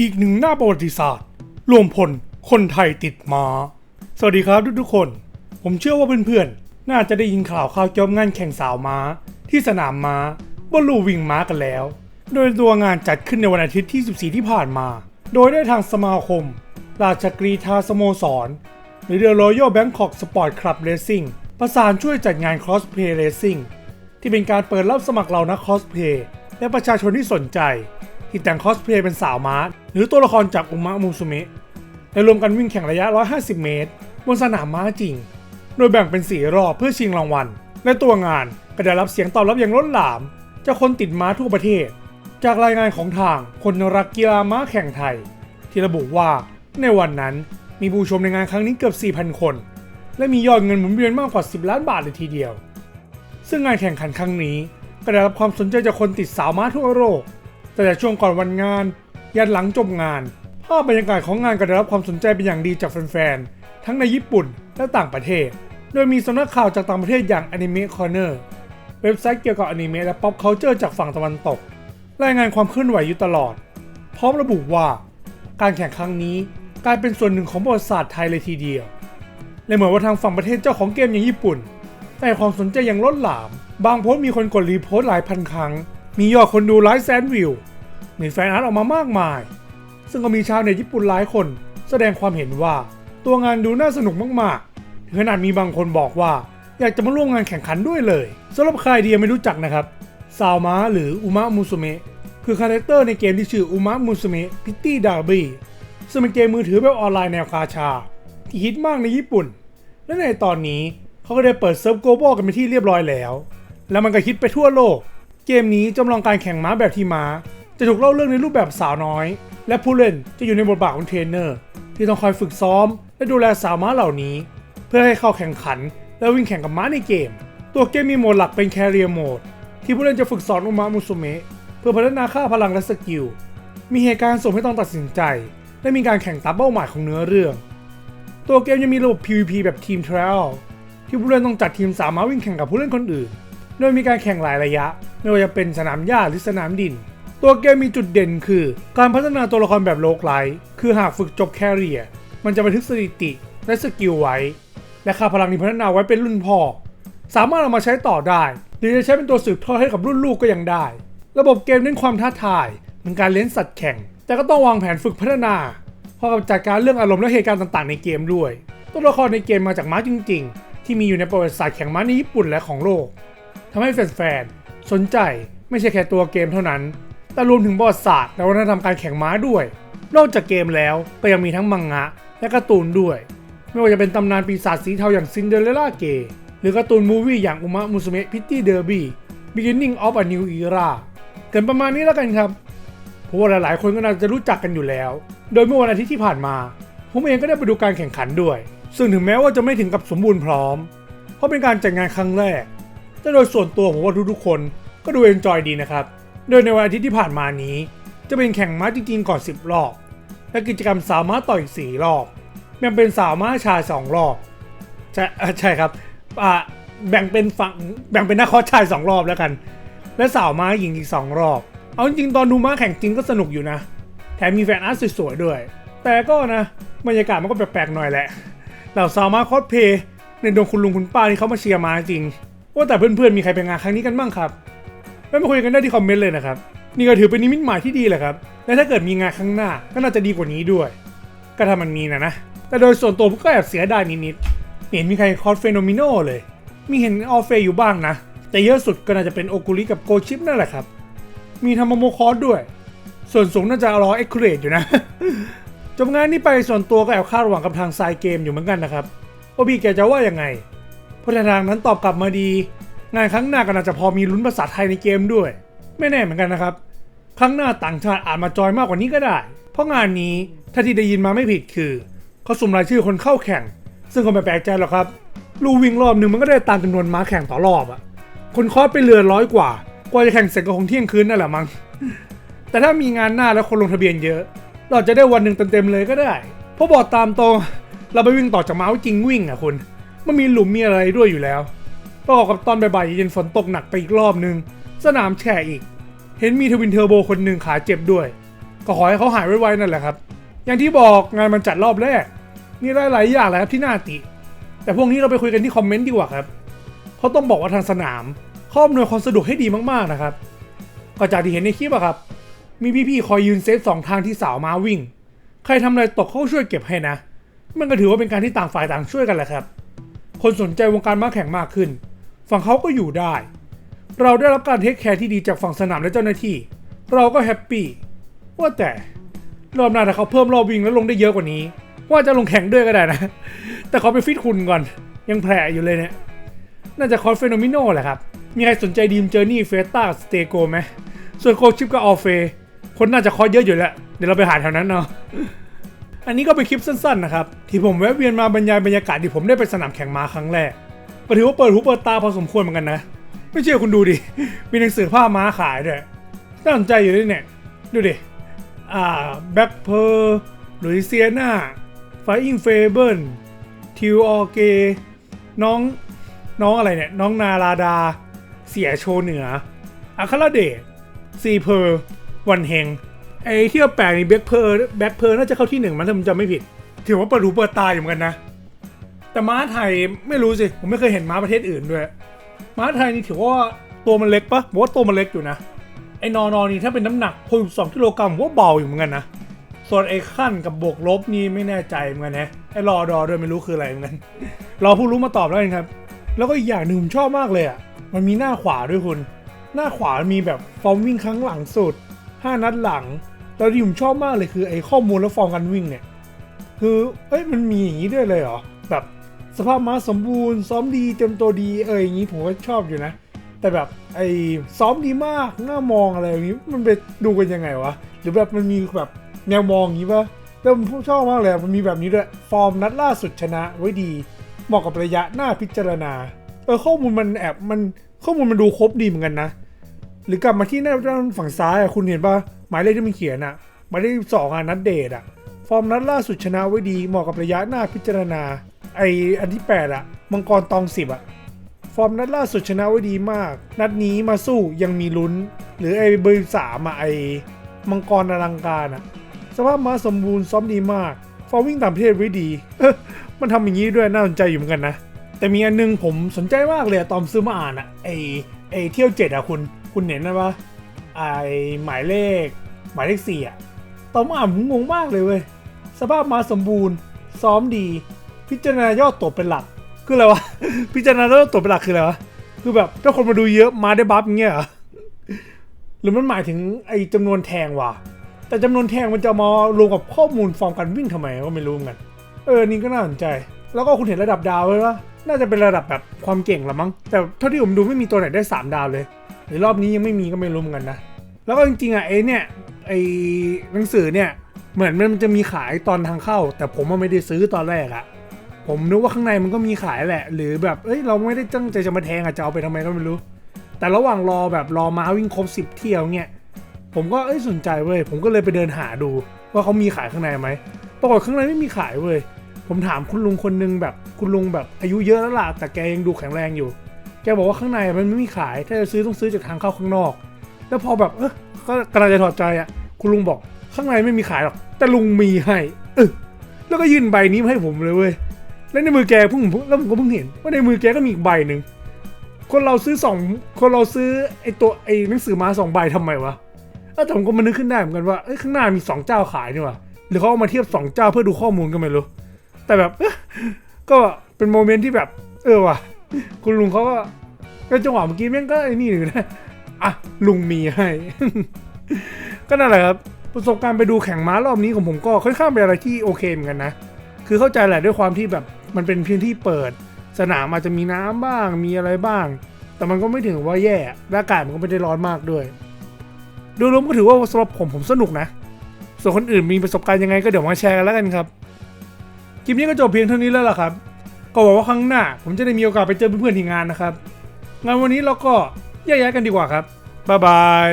อีกหนึ่งหน้าประวัติศาสตร์ รวมพลคนไทยติดม้าสวัสดีครับทุกๆคน ผมเชื่อว่าเพื่อนๆ น่าจะได้ยินข่าวข่าวเกี่ยวกับงานแข่งสาวม้า ที่สนามม้าบนลูวิ่งม้ากันแล้ว โดยตัวงานจัดขึ้นในวันอาทิตย์ที่ 14 ที่ผ่านมา โดยได้ทางสมาคม ราชกรีธาสโมสร หรือ The Royal Bangkok Sport Club Racing ประสานช่วยจัดงาน Cosplay Racing ที่เป็นการเปิดรับสมัครเหล่านักคอสเพลย์และประชาชนที่สนใจ ที่แต่งคอสเพลย์เป็นสาวม้าหรือตัวละครจากอุมะมุสุเมะและรวมกันวิ่งแข่งระยะ 150 เมตร บนสนามม้าจริง โดยแบ่งเป็น4รอบเพื่อชิงรางวัล และตัวงานก็ได้รับเสียงตอบรับอย่างล้นหลาม จากคนติดม้าทั่วประเทศ จากรายงานของทางคนรักกีฬาม้าแข่งไทย ที่ระบุว่าในวันนั้นมีผู้ชมในงานครั้งนี้เกือบ 4,000 คน และมียอดเงินหมุนเวียนมากกว่า 10 ล้านบาทเลยทีเดียว ซึ่งงานแข่งขันครั้งนี้ก็ได้รับความสนใจจากคนติดสาวม้าทั่วโลก แต่แต่ช่วงก่อนวันงาน ยันหลังจบงาน ภาพบรรยากาศของงานก็ได้รับความสนใจเป็นอย่างดีจากแฟนๆ ทั้งในญี่ปุ่นและต่างประเทศ โดยมีสำนักข่าวจากต่างประเทศอย่าง Anime Corner เว็บไซต์เกี่ยวกับอนิเมะและ pop culture จากฝั่งตะวันตก รายงานความเคลื่อนไหวอยู่ตลอด พร้อมระบุว่า การแข่งครั้งนี้กลายเป็นส่วนหนึ่งของประวัติศาสตร์ไทยเลยทีเดียวและเหมือนว่าทางฝั่งประเทศเจ้าของเกมอย่างญี่ปุ่นแต่ความสนใจอย่างล้นหลาม บางโพสต์มีคนกดรีโพสต์หลายพันครั้ง มียอดคนดูหลายแสนวิว มีแฟนอาร์ตออกมามากมาย ซึ่งก็มีชาวเน็ตญี่ปุ่นหลายคน แสดงความเห็นว่าตัวงานดูน่าสนุกมากๆ ถึงขนาดมีบางคนบอกว่า อยากจะมาร่วมงานแข่งขันด้วยเลยสำหรับใครที่ยังไม่รู้จักนะครับซาวมะหรืออุมะมุสุเมะคือคาแรคเตอร์ในเกมที่ชื่ออุมะมุสุเมะพิตตี้ดาร์บี้ซึ่งเป็นเกมมือถือแบบออนไลน์แนวกาชา ที่ฮิตมากในญี่ปุ่น และในตอนนี้เขาก็ได้เปิดเซิร์ฟโกลบอลกันไปนที่เรียบร้อยแล้ว แล้วมันก็ฮิตไปทั่วโลก เกมนี้จำลองการแข่งม้าแบบที่ม้า จะถูกเล่าเรื่องในรูปแบบสาวน้อย และผู้เล่นจะอยู่ในบทบาทของเทรนเนอร์ ที่ต้องคอยฝึกซ้อม และดูแลสาวม้าเหล่านี้ เพื่อให้เข้าแข่งขัน และวิ่งแข่งกับม้าในเกม ตัวเกมมีโหมดหลักเป็นแคเรียโหมดที่ผู้เล่นจะฝึกสอนอุมะมุสุเมะเพื่อพัฒนาค่าพลังและสกิลมีเหตุการณ์ส่งให้ต้องตัดสินใจ และมีการแข่งตามเป้าหมายของเนื้อเรื่อง ตัวเกมยังมีระบบ PVP แบบทีม Trial ที่ผู้เล่นต้องจัดทีมสามารถวิ่งแข่งกับผู้เล่นคนอื่น โดยมีการแข่งหลายระยะ ไม่ว่าจะเป็นสนามหญ้าหรือสนามดิน ตัวเกมมีจุดเด่นคือ การพัฒนาตัวละครแบบโลกไลท์คือหากฝึกจบแคเรีย มันจะบันทึกสถิติและสกิลไว้ และค่าพลังที่พัฒนาไว้เป็นรุ่นพ่อ สามารถเอามาใช้ต่อได้ หรือจะใช้เป็นตัวสืบทอดให้กับรุ่นลูกก็ยังได้ ระบบเกมเน้นความท้าทายเหมือนการเลี้ยงสัตว์แข่ง แต่ก็ต้องวางแผนฝึกพัฒนาพร้อมกับจัดการเรื่องอารมณ์และเหตุการณ์ต่างๆในเกมด้วย ตัวละครในเกมมาจากม้าจริง ๆ ที่มีอยู่ในประวัติศาสตร์แข่งม้าในญี่ปุ่นและของโลกทำให้แฟนๆ สนใจไม่ใช่แค่ตัวเกมเท่านั้น แต่รวมถึงประวัติศาสตร์และวัฒนธรรมการแข่งม้าด้วย นอกจากเกมแล้วก็ยังมีทั้งมังงะ และการ์ตูนด้วย ไม่ว่าจะเป็นตำนานปีศาจสีเทาอย่างซินเดอเรลล่าเกย์หรือการ์ตูนมูวี่อย่างอุมะมุสเมะพิตตี้เดอร์บี้ Beginning of a New Era เกินประมาณนี้แล้วกันครับเพราะว่าหลายๆ คนก็น่าจะรู้จักกันอยู่แล้ว โดยเมื่อวันอาทิตย์ที่ผ่านมา ผมเองก็ได้ไปดูการแข่งขันด้วย ซึ่งถึงแม้ว่าจะไม่ถึงกับสมบูรณ์พร้อม เพราะเป็นการจัดงานครั้งแรก แต่โดยส่วนตัวผมว่าทุกๆคนก็ดูเอนจอยดีนะครับ โดยในวันอาทิตย์ที่ผ่านมานี้ จะเป็นแข่งม้าจริงๆก่อน 10 รอบ และกิจกรรมสาวม้าต่ออีก 4 รอบแบ่งเป็นสาวม้าชาย2รอบ ใช่เอ่อใช่ครับอ่าแบ่งเป็นฝั่งแบ่งเป็นนักคอชาย 2 รอบแล้วกัน และสาวม้าหญิงอีก 2 รอบ เอาจริงๆตอนดูม้าแข่งจริงก็สนุกอยู่นะ แถมมีแฟนอาร์ตสวยๆด้วย แต่ก็นะบรรยากาศมันก็แปลกๆหน่อยแหละเหล่าสาวม้าคอสเพย์ในดวงคุณลุงคุณป้าที่เขามาเชียร์ม้าจริง ว่าแต่เพื่อนๆมีใครไปงานครั้งนี้กันบ้างครับไม่มาคุยกันได้ที่คอมเมนต์เลยนะครับ นี่ก็ถือเป็นนิมิตหมายที่ดีแหละครับ และถ้าเกิดมีงานข้างหน้าก็น่าจะดีกว่านี้ด้วย ก็ถ้ามันมีนะนะ แต่โดยส่วนตัวผมก็แอบเสียดายนิดๆเห็นมีใครคอสเฟโนมิโนเลย มีเห็นออฟเฟย์อยู่บ้างนะ แต่เยอะสุดก็น่าจะเป็นโอกุริกับโกชิปนั่นแหละครับ มีทำโมโมคอสด้วย ส่วนสูงน่าจะรอเอ็กคูเรตอยู่นะ จบงานนี้ไปส่วนตัวก็แอบคาดหวังกับทางไซเกมอยู่เหมือนกันนะครับว่าบีแกจะว่ายังไง พราะทางนั้นตอบกลับมาดี งานครั้งหน้าก็น่าจะพอมีลุ้นภาษาไทยในเกมด้วย ไม่แน่เหมือนกันนะครับ ครั้งหน้าต่างชาติอาจมาจอยมากกว่านี้ก็ได้ เพราะงานนี้ถ้าที่ได้ยินมาไม่ผิดคือเขาสุ่มรายชื่อคนเข้าแข่ง ซึ่งก็ไม่แปลกใจหรอกครับลูวิ่งรอบหนึ่งมันก็ได้ตามจำนวนม้าแข่งต่อรอบอะคนคอสไปเรือร้อยกว่า กว่าจะแข่งเสร็จก็คงเที่ยงคืนนั่นแหละมั้งแต่ถ้ามีงานหน้าแล้วคนลงทะเบียนเยอะ เราจะได้วันหนึ่งเต็มๆเลยก็ได้ เพราะบอกตามตรงเราไปวิ่งต่อจากเมาส์จริงวิ่งอะคุณ มันมีหลุมมีอะไรด้วยอยู่แล้วประกอบกับตอนบ่ายๆเย็นฝนตกหนักไปอีกรอบนึง สนามแฉะอีก เห็นมีทวินเทอร์โบคนหนึ่งขาเจ็บด้วย ก็ขอให้เขาหายไวๆนั่นแหละครับ อย่างที่บอกงานมันจัดรอบแรก มีหลายๆอย่างแหละครับที่น่าติ แต่พวกนี้เราไปคุยกันที่คอมเมนต์ดีกว่าครับเขาต้องบอกว่าทางสนามขาอำนวยความสะดวกให้ดีมากๆนะครับ ก็จากที่เห็นในคลิปอะครับ มีพี่ๆคอยยืนเซฟสองทางที่สาวมาวิ่ง ใครทำอะไรตกเขาช่วยเก็บให้นะ มันก็ถือว่าเป็นการที่ต่างฝ่ายต่างช่วยกันแหละครับ คนสนใจวงการม้าแข่งมากขึ้น ฝั่งเขาก็อยู่ได้ เราได้รับการเทคแคร์ที่ดีจากฝั่งสนามและเจ้าหน้าที่ เราก็แฮปปี้ว่าแต่รอบหน้าถ้าเขาเพิ่มรอบวิ่งแล้วลงได้เยอะกว่านี้ ว่าจะลงแข่งด้วยก็ได้นะ แต่เขาไปฟิตคุณก่อน ยังแผลอยู่เลยเนี่ย น่าจะคอร์สเฟโนมิโนแหละครับ มีใครสนใจดีมเจอร์นี่เฟสตาสเตโกไหมส่วนโคชิปกับออฟเฟย์คนน่าจะคอร์สเยอะอยู่แล้ว เดี๋ยวเราไปหาแถวนั้นเนาะ อันนี้ก็เป็นคลิปสั้นๆนะครับที่ผมแวะเวียนมาบรรยายบรรยากาศที่ผมได้ไปสนามแข่งม้าครั้งแรกก็ถือว่าเปิดหูเปิดตาพอสมควรเหมือนกันนะ ไม่เชื่อคุณดูดิ มีหนังสือผ้าม้าขายด้วยน่าสนใจอยู่ด้วยเนี่ย ดูดิ อ่า แบ็คเพอร์ลุยเซียนาไฟอิงเฟเบิลทิวออเก น้อง น้องอะไรเนี่ย น้องนาราดา เสียโชเหนืออัครเดชซีเพอร์ วันเฮง ไอ้ที่ยวแปลกนี่แบ็คเพอร์แบ็คเพอร์น่าจะเข้าที่หนึ่งมันถ้าผมจำไม่ผิด ถือว่าเปิดหูเปิดตาอยู่เหมือนกันนะ แต่ม้าไทยไม่รู้สิ ผมไม่เคยเห็นม้าประเทศอื่นด้วย ม้าไทยนี่ถือว่าตัวมันเล็กปะผมว่าตัวมันเล็กอยู่นะ ไอ้นอนอนี่ถ้าเป็นน้ำหนัก62กิโลกรัมผมว่าเบาอยู่เหมือนกันนะ ส่วนไอ้ขั้นกับบวกลบนี่ไม่แน่ใจเหมือนกันนะ ไอ้รอดอด้วยไม่รู้คืออะไรเหมือนกัน รอผู้รู้มาตอบแล้วกันครับ แล้วก็อีกอย่างหนึ่งผมชอบมากเลยอะ มันมีหน้าขวาด้วยคุณ หน้าขวามีแบบฟอร์มวิ่งครั้งหลังสุด 5 นัดหลัง แล้วที่ผมชอบมากเลยคือไอ้ข้อมูลและฟอร์มการวิ่งเนี่ย คือเอ้ยมันมีอย่างนี้ด้วยเลยเหรอ แบบสภาพม้าสมบูรณ์ ซ้อมดีเต็มตัวดีเอออย่างนี้ผมก็ชอบอยู่นะ แต่แบบไอ้ซ้อมดีมากหน้ามองอะไรอย่างนี้มันไปดูกันยังไงวะหรือแบบมันมีแบบแนวมองอย่างนี้ปะแล้วผมชอบมากเลยมันมีแบบนี้ด้วยฟอร์มนัดล่าสุดชนะไว้ดีเหมาะกับระยะหน้าพิจารณาเออข้อมูลมันแอบมันข้อมูลมันดูครบดีเหมือนกันนะ หรือกลับมาที่หน้าด้านฝั่งซ้ายอะคุณเห็นปะ หมายเลขที่มันเขียนอะหมายเลขสองอะนัดเดทอะฟอร์มนัดล่าสุดชนะไว้ดีเหมาะกับระยะหน้าพิจารณา ไออันที่แปดอะมังกรตองสิบอะฟอร์มนัดล่าสุดชนะไว้ดีมาก นัดนี้มาสู้ยังมีลุ้น หรือไอเบอร์สามอะไอมังกรอลังการอะสภาพม้าสมบูรณ์ซ้อมดีมาก ฟอร์มวิ่งต่างประเทศไว้ดี มันทำอย่างนี้ด้วยน่าสนใจอยู่เหมือนกันนะ แต่มีอันนึงผมสนใจมากเลยอะตอนซื้อมาอ่านอะไอไอเที่ยวเจ็ดอะคุณ คุณเห็นนะว่า ไอหมายเลข หมายเลขสี่อะตอนมาอ่านผมงงมากเลยเว้ย สภาพมาสมบูรณ์ ซ้อมดี พิจารณายอดตัวเป็นหลัก คืออะไรวะ พิจารณายอดตัวเป็นหลักคืออะไรวะ คือแบบถ้าคนมาดูเยอะมาได้บัฟเงี้ยเหรอ หรือมันหมายถึงไอจำนวนแทงวะแต่จำนวนแทงมันจะมารวมกับข้อมูลฟอร์มการวิ่งทำไมก็ไม่รู้เหมือนกัน เออ นี่ก็น่าสนใจ แล้วก็คุณเห็นระดับดาวไว้ว่าน่าจะเป็นระดับแบบความเก่งละมั้ง แต่เท่าที่ผมดูไม่มีตัวไหนได้ 3 ดาวเลย หรือรอบนี้ยังไม่มีก็ไม่รู้เหมือนกันนะ แล้วก็จริงๆอะไอ้เนี่ยไอ้หนังสือเนี่ยเหมือนมันจะมีขายตอนทางเข้า แต่ผมไม่ได้ซื้อตอนแรกอะผมนึกว่าข้างในมันก็มีขายแหละ หรือแบบเอ้ยเราไม่ได้ตั้งใจจะมาแทงอะจะเอาไปทำไมก็ไม่รู้ แต่ระหว่างรอแบบรอมาวิ่งครบสิบเที่ยวเนี่ยผมก็เอ้ยสนใจเว้ยผมก็เลยไปเดินหาดูว่าเขามีขายข้างในไหมปรากฏข้างในไม่มีขายเว้ยผมถามคุณลุงคนนึงแบบคุณลุงแบบอายุเยอะแล้วล่ะแต่แกยังดูแข็งแรงอยู่ แกบอกว่าข้างในมันไม่มีขาย ถ้าจะซื้อต้องซื้อจากทางเข้าข้างนอก แล้วพอแบบเออก็กำลังจะถอดใจอะ คุณลุงบอกข้างในไม่มีขายหรอก แต่ลุงมีให้เออแล้วก็ยื่นใบนี้มาให้ผมเลยเว้ย แล้วในมือแกเพิ่งผมแล้วผมก็เพิ่งเห็น ว่าในมือแกก็มีอีกใบหนึ่ง คนเราซื้อสองคนเราซื้อไอตัวไอหนังสือมาสองใบทำไมวะเออแต่ผมก็มานึกขึ้นได้เหมือนกันว่าเอ้ยข้างหน้ามีสองเจ้าขายนี่ว่าหรือเขาเอามาเทียบสองเจ้าเพื่อดูข้อมูลก็ไม่รู้แต่แบบก็เป็นโมเมนต์ที่แบบ เออว่ะ คุณลุงเขาก็ก็จังหวะเมื่อกี้แม่งก็ไอ้นี่อยู่นะอะลุงมีให้ ก็นั่นแหละครับประสบการณ์ไปดูแข่งม้ารอบนี้ของผมก็ค่อนข้างเป็นอะไรที่โอเคเหมือนกันนะ คือเข้าใจแหละด้วยความที่แบบมันเป็นพื้นที่เปิด สนามอาจจะมีน้ำบ้างมีอะไรบ้าง แต่มันก็ไม่ถึงว่าแย่และอากาศมันก็ไม่ได้ร้อนมากด้วยโดยรวมก็ถือว่าสำหรับผมผมสนุกนะ ส่วนคนอื่นมีประสบการณ์ยังไงก็เดี๋ยวมาแชร์กันแล้วกันครับคลิปนี้ก็จบเพียงเท่านี้แล้วล่ะครับ ก็หวังว่าครั้งหน้า ผมจะได้มีโอกาสไปเจอเพื่อนๆที่งานนะครับ งานวันนี้เราก็แยกย้ายกันดีกว่าครับบ๊ายบาย